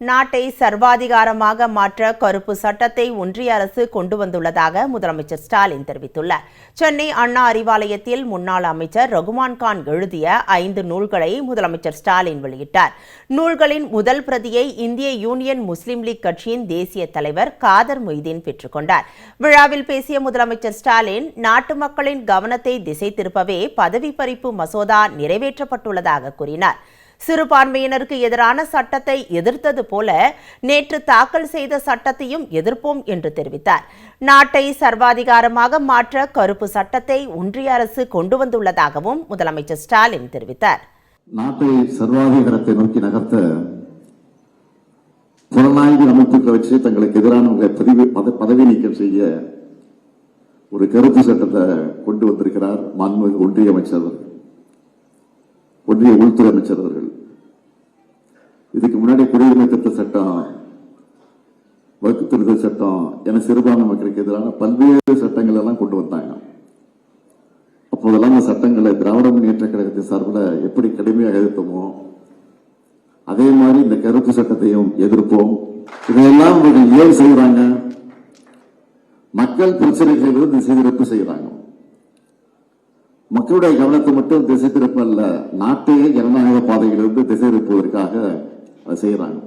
நாட்டை சர்வாதிகாரமாக மாற்ற கருப்பு சட்டத்தை ஒன்றிய அரசு கொண்டு வந்துள்ளதாக முதலமைச்சர் ஸ்டாலின் தெரிவித்துள்ளார். சென்னை அண்ணா அறிவாலயத்தில் முன்னாள் அமைச்சர் ரகுமான் கான் எழுதிய ஐந்து நூல்களை முதலமைச்சர் ஸ்டாலின் வெளியிட்டார். நூல்களின் முதல் பிரதியை இந்திய யூனியன் முஸ்லீம் லீக் கட்சியின் தேசிய தலைவர் காதர் மொய்தீன் பெற்றுக்கொண்டார் விழாவில் பேசிய முதலமைச்சர் ஸ்டாலின் நாட்டு மக்களின் கவனத்தை திசை திருப்பவே பதவி பறிப்பு மசோதா நிறைவேற்றப்பட்டுள்ளதாக கூறினார். சிறுபான்மையினருக்கு எதிரான சட்டத்தை எதிர்த்தது போல நேற்று தாக்கல் செய்த சட்டத்தையும் எதிர்ப்போம் என்று தெரிவித்தார். நாட்டை சர்வாதிகாரமாக மாற்ற கருப்பு சட்டத்தை ஒன்றிய அரசு கொண்டு வந்துள்ளதாகவும் முதலமைச்சர் ஸ்டாலின் தெரிவித்தார். நாட்டை சர்வாதிகாரத்தை நோக்கி நகர்த்த புலனாய்வு அமைப்புகளை வச்சு தங்களுக்கு எதிரானவங்களை பதவி பதவி நீக்கம் செய்ய ஒரு கருத்து சட்டத்தை கொண்டு வந்திருக்கிறார் மாண்புமிகு ஒன்றிய அமைச்சர் ஒன்றிய உள்துறை அமைச்சர் அவர்கள். இதுக்கு முன்னாடி குடியுரிமை திருத்த சட்டம் வகுப்பு திருத்த சட்டம் என சிறுபான்மை மக்களுக்கு எதிரான பல்வேறு சட்டங்கள் எல்லாம் கொண்டு வந்தாங்க. அப்போதெல்லாம் அந்த சட்டங்களை திராவிட முன்னேற்ற கழகத்தின் சார்பில் எப்படி கடுமையாக எதிர்த்தோமோ அதே மாதிரி இந்த கருத்து சட்டத்தையும் எதிர்ப்போம். இதையெல்லாம் இவர்கள் ஏன் செய்யறாங்க மக்கள் பிரச்சனைகளிலிருந்து திசை திருப்பு செய்யறாங்க மக்களுடைய கவனத்தை மட்டும் திசை திருப்ப அல்ல நாட்டையே ஜனநாயக பாதையிலிருந்து திசை திருப்புவதற்காக அதை செய்யறாங்க